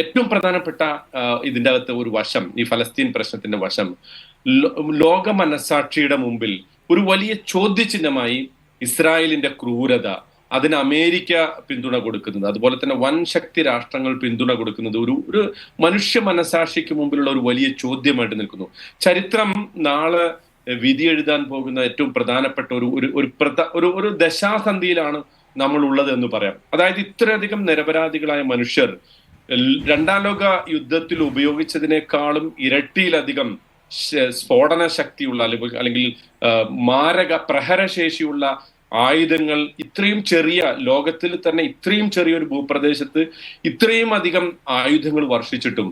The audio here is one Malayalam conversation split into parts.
ഏറ്റവും പ്രധാനപ്പെട്ട ഇതിന്റെ അകത്ത് ഒരു വശം ഈ ഫലസ്തീൻ പ്രശ്നത്തിന്റെ വശം ലോക മനസാക്ഷിയുടെ മുമ്പിൽ ഒരു വലിയ ചോദ്യചിഹ്നമായി ഇസ്രായേലിന്റെ ക്രൂരത അതിന് അമേരിക്ക പിന്തുണ കൊടുക്കുന്നത് അതുപോലെ തന്നെ വൻ ശക്തി രാഷ്ട്രങ്ങൾ പിന്തുണ കൊടുക്കുന്നത് ഒരു ഒരു മനുഷ്യ മനസാക്ഷിക്ക് മുമ്പിലുള്ള ഒരു വലിയ ചോദ്യമായിട്ട് നിൽക്കുന്നു. ചരിത്രം നാളെ വിധി എഴുതാൻ പോകുന്ന ഏറ്റവും പ്രധാനപ്പെട്ട ഒരു ഒരു ഒരു ഒരു ഒരു ദശാസന്ധിയിലാണ് നമ്മൾ ഉള്ളത് എന്ന് പറയാം. അതായത് ഇത്രയധികം നിരപരാധികളായ മനുഷ്യർ രണ്ടാം ലോക യുദ്ധത്തിൽ ഉപയോഗിച്ചതിനേക്കാളും ഇരട്ടിയിലധികം സ്ഫോടന ശക്തിയുള്ള അല്ലെങ്കിൽ മാരക പ്രഹരശേഷിയുള്ള ആയുധങ്ങൾ ഇത്രയും ചെറിയ ലോകത്തിൽ തന്നെ ഇത്രയും ചെറിയൊരു ഭൂപ്രദേശത്ത് ഇത്രയും അധികം ആയുധങ്ങൾ വർഷിച്ചിട്ടും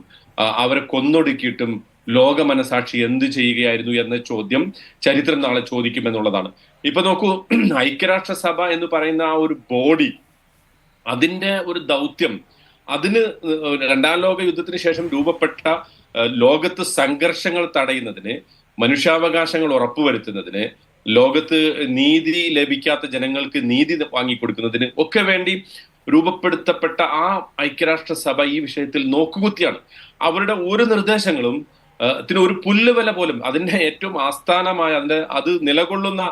അവരെ കൊന്നൊടുക്കിയിട്ടും ലോക മനസാക്ഷി എന്ത് ചെയ്യുകയായിരുന്നു എന്ന ചോദ്യം ചരിത്രം നാളെ ചോദിക്കുമെന്നുള്ളതാണ്. ഇപ്പൊ നോക്കൂ ഐക്യരാഷ്ട്രസഭ എന്ന് പറയുന്ന ആ ഒരു ബോഡി അതിന്റെ ഒരു ദൗത്യം അതിന് രണ്ടാം ലോക യുദ്ധത്തിന് ശേഷം രൂപപ്പെട്ട ലോകത്ത് സംഘർഷങ്ങൾ തടയുന്നതിന് മനുഷ്യാവകാശങ്ങൾ ഉറപ്പുവരുത്തുന്നതിന് ലോകത്ത് നീതി ലഭിക്കാത്ത ജനങ്ങൾക്ക് നീതി വാങ്ങിക്കൊടുക്കുന്നതിന് ഒക്കെ വേണ്ടി രൂപപ്പെടുത്തപ്പെട്ട ആ ഐക്യരാഷ്ട്രസഭ ഈ വിഷയത്തിൽ നോക്കുകുത്തിയാണ്. അവരുടെ ഓരോ നിർദ്ദേശങ്ങളും ത്തിന് ഒരു പുല്ലുവില പോലും അതിന്റെ ഏറ്റവും ആസ്ഥാനമായ അതിന്റെ അത് നിലകൊള്ളുന്ന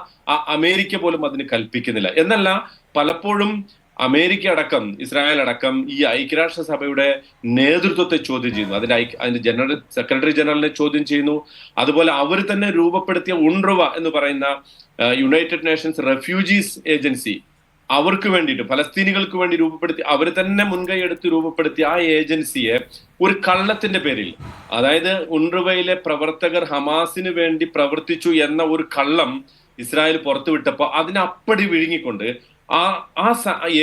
അമേരിക്ക പോലും അതിന് കൽപ്പിക്കുന്നില്ല. എന്നല്ല പലപ്പോഴും അമേരിക്ക അടക്കം ഇസ്രായേൽ അടക്കം ഈ ഐക്യരാഷ്ട്ര സഭയുടെ നേതൃത്വത്തെ ചോദ്യം ചെയ്യുന്നു. അതിന്റെ അതിന്റെ ജനറൽ സെക്രട്ടറി ജനറലിനെ ചോദ്യം ചെയ്യുന്നു. അതുപോലെ അവർ തന്നെ രൂപപ്പെടുത്തിയ ഉൺറുവ എന്ന് പറയുന്ന യുണൈറ്റഡ് നേഷൻസ് റെഫ്യൂജീസ് ഏജൻസി അവർക്ക് വേണ്ടിയിട്ട് ഫലസ്തീനികൾക്ക് വേണ്ടി രൂപപ്പെടുത്തി അവർ തന്നെ മുൻകൈ എടുത്ത് രൂപപ്പെടുത്തിയ ആ ഏജൻസിയെ ഒരു കള്ളത്തിന്റെ പേരിൽ അതായത് ഉൺറുവയിലെ പ്രവർത്തകർ ഹമാസിന് വേണ്ടി പ്രവർത്തിച്ചു എന്ന ഒരു കള്ളം ഇസ്രായേൽ പുറത്തുവിട്ടപ്പോൾ അതിനപ്പടി വിഴുങ്ങിക്കൊണ്ട് ആ ആ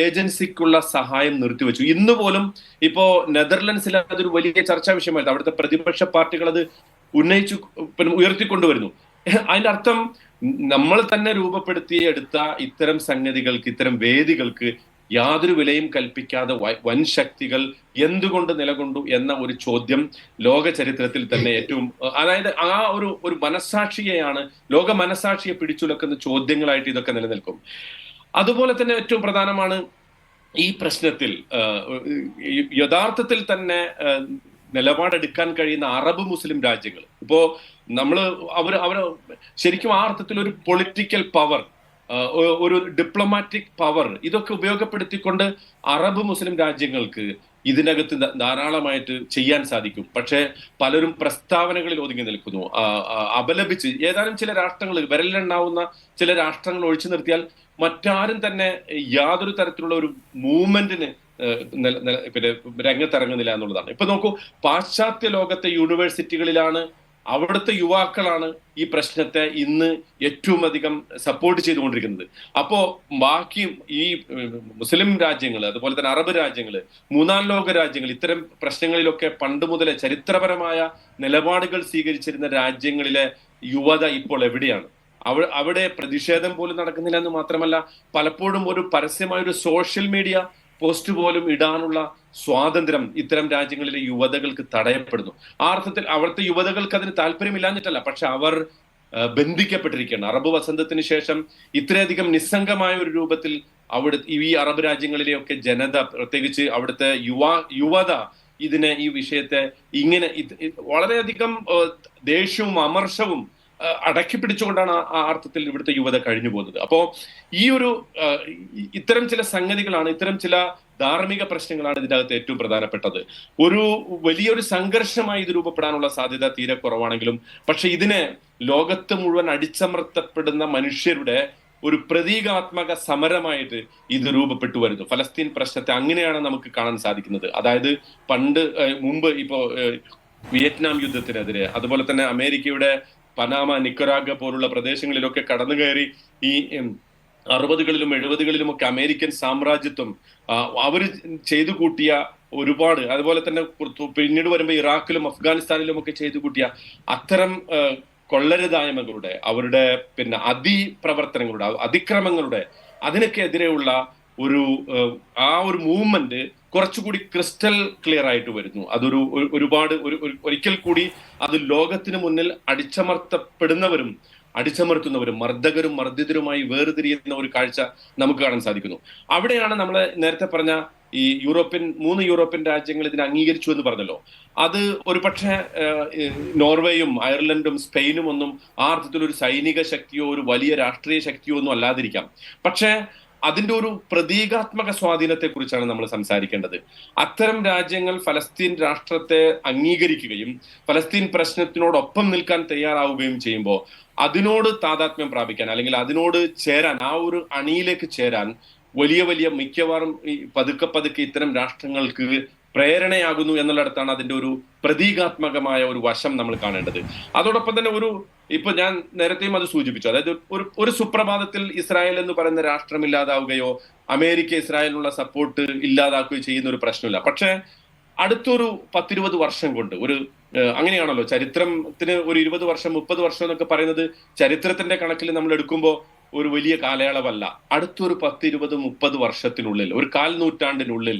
ഏജൻസിക്കുള്ള സഹായം നിർത്തിവെച്ചു. ഇന്ന് പോലും ഇപ്പോ നെതർലൻഡ്സിൽ അതൊരു വലിയ ചർച്ചാ വിഷയമായിരുന്നു. അവിടുത്തെ പ്രതിപക്ഷ പാർട്ടികൾ അത് ഉന്നയിച്ചു ഉയർത്തിക്കൊണ്ടുവരുന്നു. അതിന്റെ അർത്ഥം നമ്മൾ തന്നെ രൂപപ്പെടുത്തി എടുത്ത ഇത്തരം സംഗതികൾക്ക് ഇത്തരം വേദികൾക്ക് യാതൊരു വിലയും കൽപ്പിക്കാതെ വൻ ശക്തികൾ എന്തുകൊണ്ട് നിലകൊണ്ടു എന്ന ഒരു ചോദ്യം ലോക ചരിത്രത്തിൽ തന്നെ ഏറ്റവും അതായത് ആ ഒരു ഒരു മനസാക്ഷിയെയാണ് ലോക മനസാക്ഷിയെ പിടിച്ചുലക്കുന്ന ചോദ്യങ്ങളായിട്ട് ഇതൊക്കെ നിലനിൽക്കും. അതുപോലെ തന്നെ ഏറ്റവും പ്രധാനമാണ് ഈ പ്രശ്നത്തിൽ യഥാർത്ഥത്തിൽ തന്നെ നിലപാടെടുക്കാൻ കഴിയുന്ന അറബ് മുസ്ലിം രാജ്യങ്ങൾ. ഇപ്പോ നമ്മൾ അവർ അവർ ശരിക്കും ആ അർത്ഥത്തിൽ ഒരു പൊളിറ്റിക്കൽ പവർ ഒരു ഡിപ്ലോമാറ്റിക് പവർ ഇതൊക്കെ ഉപയോഗപ്പെടുത്തിക്കൊണ്ട് അറബ് മുസ്ലിം രാജ്യങ്ങൾക്ക് ഇതിനകത്ത് ധാരാളമായിട്ട് ചെയ്യാൻ സാധിക്കും. പക്ഷേ പലരും പ്രസ്താവനകളിൽ ഒതുങ്ങി നിൽക്കുന്നു. അപലപിച്ച് ഏതാനും ചില രാഷ്ട്രങ്ങൾ വിരലിലുണ്ടാവുന്ന ചില രാഷ്ട്രങ്ങൾ ഒഴിച്ചു നിർത്തിയാൽ മറ്റാരും തന്നെ യാതൊരു തരത്തിലുള്ള ഒരു മൂവ്മെന്റിന് പിന്നെ രംഗത്തിറങ്ങുന്നില്ല എന്നുള്ളതാണ്. ഇപ്പൊ നോക്കൂ പാശ്ചാത്യ ലോകത്തെ യൂണിവേഴ്സിറ്റികളിലാണ് അവിടുത്തെ യുവാക്കളാണ് ഈ പ്രശ്നത്തെ ഇന്ന് ഏറ്റവും അധികം സപ്പോർട്ട് ചെയ്തുകൊണ്ടിരിക്കുന്നത്. അപ്പോ ബാക്കി ഈ മുസ്ലിം രാജ്യങ്ങൾ അതുപോലെ തന്നെ അറബ് രാജ്യങ്ങൾ മൂന്നാം ലോക രാജ്യങ്ങൾ ഇത്തരം പ്രശ്നങ്ങളിലൊക്കെ പണ്ട് മുതലേ ചരിത്രപരമായ നിലപാടുകൾ സ്വീകരിച്ചിരുന്ന രാജ്യങ്ങളിലെ യുവത ഇപ്പോൾ എവിടെയാണ്? അവ അവിടെ പ്രതിഷേധം പോലും നടക്കുന്നില്ല എന്ന് മാത്രമല്ല പലപ്പോഴും ഒരു പരസ്യമായ ഒരു സോഷ്യൽ മീഡിയ പോസ്റ്റ് പോലും ഇടാനുള്ള സ്വാതന്ത്ര്യം ഇത്തരം രാജ്യങ്ങളിലെ യുവതകൾക്ക് തടയപ്പെടുന്നു. ആ അർത്ഥത്തിൽ അവിടുത്തെ യുവതകൾക്ക് അതിന് താല്പര്യമില്ലാഞ്ഞിട്ടല്ല പക്ഷെ അവർ ബന്ധിക്കപ്പെട്ടിരിക്കുകയാണ്. അറബ് വസന്തത്തിന് ശേഷം ഇത്രയധികം നിസ്സംഗമായ ഒരു രൂപത്തിൽ അവിടെ ഈ അറബ് രാജ്യങ്ങളിലെയൊക്കെ ജനത പ്രത്യേകിച്ച് അവിടുത്തെ യുവ യുവത ഇതിനെ ഈ വിഷയത്തെ ഇങ്ങനെ വളരെയധികം ദേഷ്യവും അമർഷവും അടക്കി പിടിച്ചുകൊണ്ടാണ് ആ അർത്ഥത്തിൽ ഇവിടുത്തെ യുവത കഴിഞ്ഞു പോകുന്നത്. അപ്പോ ഈ ഒരു ഇത്തരം ചില സംഗതികളാണ് ഇത്തരം ചില ധാർമ്മിക പ്രശ്നങ്ങളാണ് ഇതിനകത്ത് ഏറ്റവും പ്രധാനപ്പെട്ടത്. ഒരു വലിയൊരു സംഘർഷമായി ഇത് രൂപപ്പെടാനുള്ള സാധ്യത തീരെ കുറവാണെങ്കിലും പക്ഷെ ഇതിനെ ലോകത്ത് മുഴുവൻ അടിച്ചമർത്തപ്പെടുന്ന മനുഷ്യരുടെ ഒരു പ്രതീകാത്മക സമരമായിട്ട് ഇത് രൂപപ്പെട്ടു വരുന്നു. ഫലസ്തീൻ പ്രശ്നത്തെ അങ്ങനെയാണ് നമുക്ക് കാണാൻ സാധിക്കുന്നത്. അതായത് പണ്ട് മുമ്പ് ഇപ്പോ വിയറ്റ്നാം യുദ്ധത്തിനെതിരെ അതുപോലെ തന്നെ അമേരിക്കയുടെ പനാമ നിക്കരാഗ പോലുള്ള പ്രദേശങ്ങളിലൊക്കെ കടന്നു കയറി ഈ അറുപതുകളിലും എഴുപതുകളിലും ഒക്കെ അമേരിക്കൻ സാമ്രാജ്യത്വം അവർ ചെയ്തു കൂട്ടിയ ഒരുപാട് അതുപോലെ തന്നെ പിന്നീട് വരുമ്പോൾ ഇറാഖിലും അഫ്ഗാനിസ്ഥാനിലും ഒക്കെ ചെയ്തു കൂട്ടിയ അത്തരം കൊള്ളരുതായ്മകളുടെ അവരുടെ പിന്നെ അതിപ്രവർത്തനങ്ങളുടെ അതിക്രമങ്ങളുടെ അതിനൊക്കെ എതിരെയുള്ള ഒരു ആ ഒരു മൂവ്മെന്റ് കുറച്ചുകൂടി ക്രിസ്റ്റൽ ക്ലിയർ ആയിട്ട് വരുന്നു. അതൊരു ഒരുപാട് ഒരു ഒരിക്കൽ കൂടി അത് ലോകത്തിന് മുന്നിൽ അടിച്ചമർത്തപ്പെടുന്നവരും അടിച്ചമർത്തുന്നവരും മർദ്ദകരും മർദ്ദിതരുമായി വേർതിരിയുന്ന ഒരു കാഴ്ച നമുക്ക് കാണാൻ സാധിക്കുന്നു. അവിടെയാണ് നമ്മൾ നേരത്തെ പറഞ്ഞ ഈ യൂറോപ്യൻ മൂന്ന് യൂറോപ്യൻ രാജ്യങ്ങൾ ഇതിനെ അംഗീകരിച്ചു എന്ന് പറഞ്ഞല്ലോ. അത് ഒരു പക്ഷേ നോർവേയും അയർലൻഡും സ്പെയിനും ഒന്നും ആ അർത്ഥത്തിൽ ഒരു സൈനിക ശക്തിയോ ഒരു വലിയ രാഷ്ട്രീയ ശക്തിയോ ഒന്നും അല്ലാതിരിക്കാം. പക്ഷേ അതിന്റെ ഒരു പ്രതീകാത്മക സ്വാധീനത്തെ കുറിച്ചാണ് നമ്മൾ സംസാരിക്കേണ്ടത്. അത്തരം രാജ്യങ്ങൾ ഫലസ്തീൻ രാഷ്ട്രത്തെ അംഗീകരിക്കുകയും ഫലസ്തീൻ പ്രശ്നത്തിനോടൊപ്പം നിൽക്കാൻ തയ്യാറാവുകയും ചെയ്യുമ്പോൾ അതിനോട് താതാത്മ്യം പ്രാപിക്കാൻ അല്ലെങ്കിൽ അതിനോട് ചേരാൻ ആ ഒരു അണിയിലേക്ക് ചേരാൻ വലിയ വലിയ മിക്കവാറും പതുക്കെ പതുക്കെ ഇത്തരം രാഷ്ട്രങ്ങൾക്ക് പ്രേരണയാകുന്നു എന്നുള്ളിടത്താണ് അതിന്റെ ഒരു പ്രതീകാത്മകമായ ഒരു വശം നമ്മൾ കാണേണ്ടത്. അതോടൊപ്പം തന്നെ ഒരു ഇപ്പൊ ഞാൻ നേരത്തെയും അത് സൂചിപ്പിച്ചു. അതായത് ഒരു ഒരു സുപ്രഭാതത്തിൽ ഇസ്രായേൽ എന്ന് പറയുന്ന രാഷ്ട്രം ഇല്ലാതാവുകയോ അമേരിക്ക ഇസ്രായേലിനുള്ള സപ്പോർട്ട് ഇല്ലാതാക്കുകയോ ചെയ്യുന്ന ഒരു പ്രശ്നമില്ല. പക്ഷേ അടുത്തൊരു പത്തിരുപത് വർഷം കൊണ്ട് ഒരു അങ്ങനെയാണല്ലോ ചരിത്രത്തിന് ഒരു ഇരുപത് വർഷം മുപ്പത് വർഷം എന്നൊക്കെ പറയുന്നത് ചരിത്രത്തിന്റെ കണക്കിൽ നമ്മൾ എടുക്കുമ്പോൾ ഒരു വലിയ കാലയളവല്ല. അടുത്തൊരു പത്തിരുപത് മുപ്പത് വർഷത്തിനുള്ളിൽ ഒരു കാൽ നൂറ്റാണ്ടിനുള്ളിൽ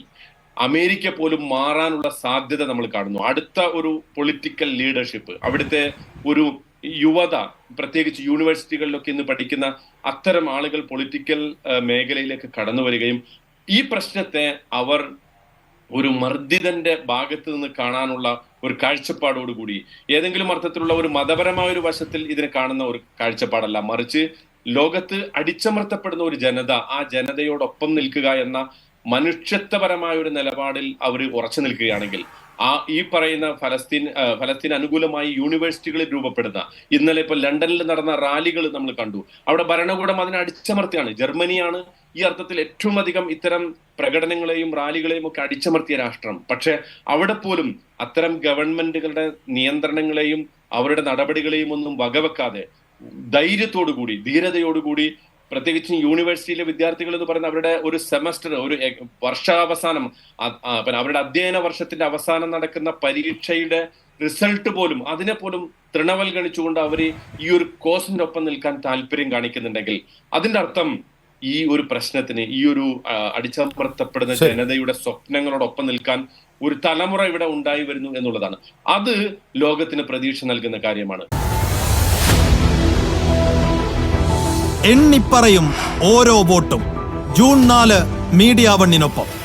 അമേരിക്ക പോലും മാറാനുള്ള സാധ്യത നമ്മൾ കാണുന്നു. അടുത്ത ഒരു പൊളിറ്റിക്കൽ ലീഡർഷിപ്പ് അവിടുത്തെ ഒരു യുവത പ്രത്യേകിച്ച് യൂണിവേഴ്സിറ്റികളിലൊക്കെ ഇന്ന് പഠിക്കുന്ന അത്തരം ആളുകൾ പൊളിറ്റിക്കൽ മേഖലയിലേക്ക് കടന്നു വരികയും ഈ പ്രശ്നത്തെ അവർ ഒരു മർദ്ദിതന്റെ ഭാഗത്ത് നിന്ന് കാണാനുള്ള ഒരു കാഴ്ചപ്പാടോടുകൂടി ഏതെങ്കിലും അർത്ഥത്തിലുള്ള ഒരു മതപരമായ ഒരു വശത്തിൽ ഇതിനെ കാണുന്ന ഒരു കാഴ്ചപ്പാടല്ല. മറിച്ച് ലോകത്ത് അടിച്ചമർത്തപ്പെടുന്ന ഒരു ജനത ആ ജനതയോടൊപ്പം നിൽക്കുക എന്ന മനുഷ്യത്വപരമായ ഒരു നിലപാടിൽ അവർ ഉറച്ചു നിൽക്കുകയാണെങ്കിൽ ആ ഈ പറയുന്ന ഫലസ്തീൻ ഫലസ്തീൻ അനുകൂലമായി യൂണിവേഴ്സിറ്റികളിൽ രൂപപ്പെടുന്ന ഇന്നലെ ഇപ്പൊ ലണ്ടനിൽ നടന്ന റാലികൾ നമ്മൾ കണ്ടു. അവിടെ ഭരണകൂടം അതിനെ അടിച്ചമർത്തിയാണ്. ജർമ്മനിയാണ് ഈ അർത്ഥത്തിൽ ഏറ്റവും അധികം ഇത്തരം പ്രകടനങ്ങളെയും റാലികളെയും ഒക്കെ അടിച്ചമർത്തിയ രാഷ്ട്രം. പക്ഷെ അവിടെ പോലും അത്തരം ഗവൺമെന്റുകളുടെ നിയന്ത്രണങ്ങളെയും അവരുടെ നടപടികളെയും ഒന്നും വകവെക്കാതെ ധൈര്യത്തോടുകൂടി ധീരതയോടുകൂടി പ്രത്യേകിച്ച് യൂണിവേഴ്സിറ്റിയിലെ വിദ്യാർത്ഥികൾ എന്ന് പറയുന്ന അവരുടെ ഒരു സെമസ്റ്റർ ഒരു വർഷാവസാനം പിന്നെ അവരുടെ അധ്യയന വർഷത്തിന്റെ അവസാനം നടക്കുന്ന പരീക്ഷയുടെ റിസൾട്ട് പോലും അതിനെ പോലും തൃണവൽഗണിച്ചുകൊണ്ട് അവർ ഈ ഒരു കോഴ്സിന്റെ ഒപ്പം നിൽക്കാൻ താല്പര്യം കാണിക്കുന്നുണ്ടെങ്കിൽ അതിന്റെ അർത്ഥം ഈ ഒരു പ്രശ്നത്തിന് ഈ ഒരു അടിച്ചമർത്തപ്പെടുന്ന. ജനതയുടെ സ്വപ്നങ്ങളോടൊപ്പം നിൽക്കാൻ ഒരു തലമുറ ഇവിടെ ഉണ്ടായി വരുന്നു എന്നുള്ളതാണ് അത് ലോകത്തിന് പ്രതീക്ഷ നൽകുന്ന കാര്യമാണ് എണ്ണിപ്പറയും ഓരോ വോട്ടും. ജൂൺ നാല് മീഡിയ വണ്ണിനൊപ്പം.